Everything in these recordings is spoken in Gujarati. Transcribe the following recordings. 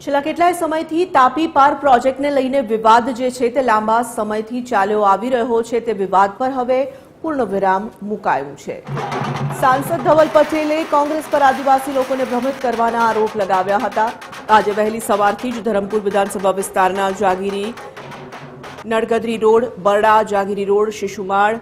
છેલ્લા કેટલાય સમયથી તાપી પાર પ્રોજેક્ટને લઈને વિવાદ જે છે તે લાંબા સમયથી ચાલ્યો આવી રહ્યો છે તે વિવાદ પર હવે પૂર્ણ વિરામ મુકાયું છે. સાંસદ ધવલ પટેલે કોંગ્રેસ પર આદિવાસી લોકોને ભ્રમિત કરવાના આરોપ લગાવ્યા હતા. આજે વહેલી સવારથી જ ધરમપુર વિધાનસભા વિસ્તારના જાગીરી નડગદરી રોડ, બરડા, જાગીરી રોડ, શિશુમાળ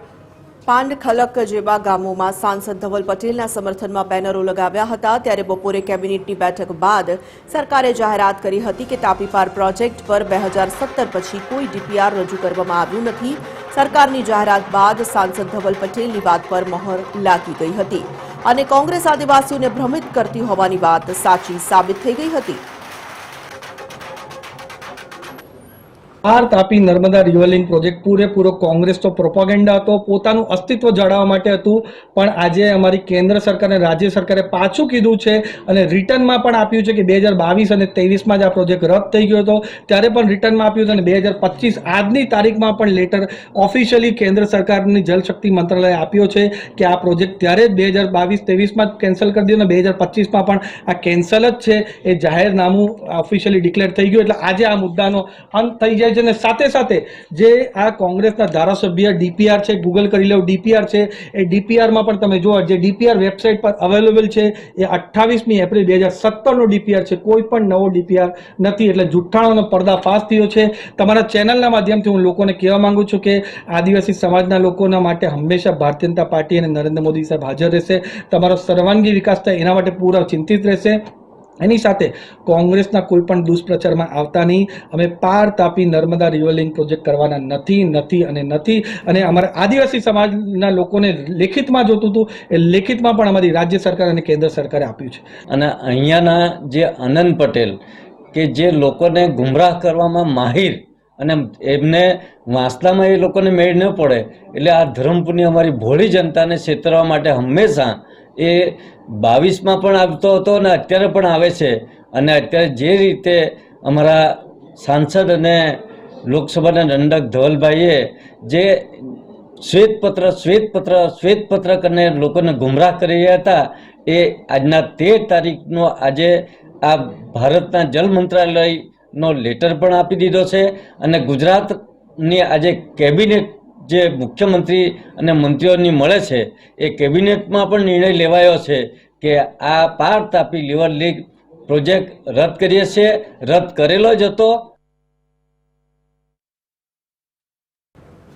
પાંડખલક જેવા ગામોમાં સાંસદ ધવલ પટેલના સમર્થનમાં બેનરો લગાવ્યા હતા. ત્યારે બપોરે કેબિનેટની બેઠક બાદ સરકારે જાહેરાત કરી હતી કે તાપીપાર પ્રોજેક્ટ પર બે પછી કોઈ ડીપીઆર રજૂ કરવામાં આવ્યું નથી. સરકારની જાહેરાત બાદ સાંસદ ધવલ પટેલની વાત પર મહોર લાગી ગઈ હતી. અને કોંગ્રેસ આદિવાસીઓને ભ્રમિત કરતી હોવાની વાત સાચી સાબિત થઈ ગઈ હતી. R Tapi Narmada river linking project. પૂરેપૂરો કોંગ્રેસ તો પ્રોપોગેન્ડા હતો, પોતાનું અસ્તિત્વ જાળવવા માટે હતું. પણ આજે અમારી કેન્દ્ર સરકાર અને રાજ્ય સરકારે પાછું કીધું છે અને રિટર્નમાં પણ આપ્યું છે કે બે હજાર બાવીસ અને ત્રેવીસમાં જ આ પ્રોજેક્ટ રદ થઈ ગયો હતો. ત્યારે પણ રિટર્નમાં આપ્યું હતું અને બે હજાર પચીસ આજની તારીખમાં પણ લેટર ઓફિશિયલી કેન્દ્ર સરકારની જલશક્તિ મંત્રાલયે આપ્યો છે કે આ પ્રોજેક્ટ ત્યારે જ બે હજાર બાવીસ, ત્રેવીસમાં કેન્સલ કરી દીધો અને બે હજાર પચીસમાં પણ આ કેન્સલ જ છે. એ જાહેરનામું ઓફિશિયલી ડિક્લેર થઈ ગયું. એટલે આજે આ મુદ્દાનો અંત થઈ જાય છે અને સાથે સાથે જે આ કોંગ્રેસના ધારાસભ્ય ડીપીઆર છે ગૂગલ કરી લો, ડીપીઆર છે, એ ડીપીઆરમાં પણ તમે જુઓ, જે ડીપીઆર વેબસાઇટ પર અવેલેબલ છે, એ અઠ્ઠાવીસમી એપ્રિલ બે હજાર સત્તરનો ડીપીઆર છે, કોઈ પણ નવો ડીપીઆર નથી, એટલે જુઠ્ઠાણોનો પર્દાફાશ થયો છે. તમારા ચેનલના માધ્યમથી હું લોકોને કહેવા માંગુ છું કે આદિવાસી સમાજના લોકોના માટે હંમેશા ભારતીય જનતા પાર્ટી અને નરેન્દ્ર મોદી સાહેબ હાજર રહેશે. તમારો સર્વાંગી વિકાસ થાય, એના માટે પૂરા ચિંતિત રહેશે. એની સાથે કોંગ્રેસના કોઈ પણ દુષ્પ્રચારમાં આવતા નહીં. અમે પાર તાપી નર્મદા રિવરલિંગ પ્રોજેક્ટ કરવાના નથી નથી અને નથી. અને અમારા આદિવાસી સમાજના લોકોને લેખિતમાં જોતું હતું, એ લેખિતમાં પણ અમારી રાજ્ય સરકાર અને કેન્દ્ર સરકારે આપ્યું છે. અને અહીંયાના જે આનંદ પટેલ, કે જે લોકોને ગુમરાહ કરવામાં માહિર, અને એમને વાંસલામાં એ લોકોને મેળ ન પડે, એટલે આ ધરમપુરની અમારી ભોળી જનતાને છેતરવા માટે હંમેશા એ બાવીસમાં પણ આવતો હતો અને અત્યારે પણ આવે છે. અને અત્યારે જે રીતે અમારા સાંસદ અને લોકસભાના દંડક ધવલભાઈએ જે શ્વેતપત્ર શ્વેતપત્ર શ્વેતપત્ર કરીને લોકોને ગુમરાહ કરી રહ્યા હતા, એ આજના તેર તારીખનો આજે આ ભારતના જલ મંત્રાલયનો લેટર પણ આપી દીધો છે. અને ગુજરાતની આજે કેબિનેટ જે મુખ્યમંત્રી અને મંત્રીઓની મળે છે, એ કેબિનેટમાં પણ નિર્ણય લેવાયો છે કે આ પાર તાપી લિવર લીગ પ્રોજેક્ટ રદ કરીએ છીએ. રદ કરેલો જ હતો.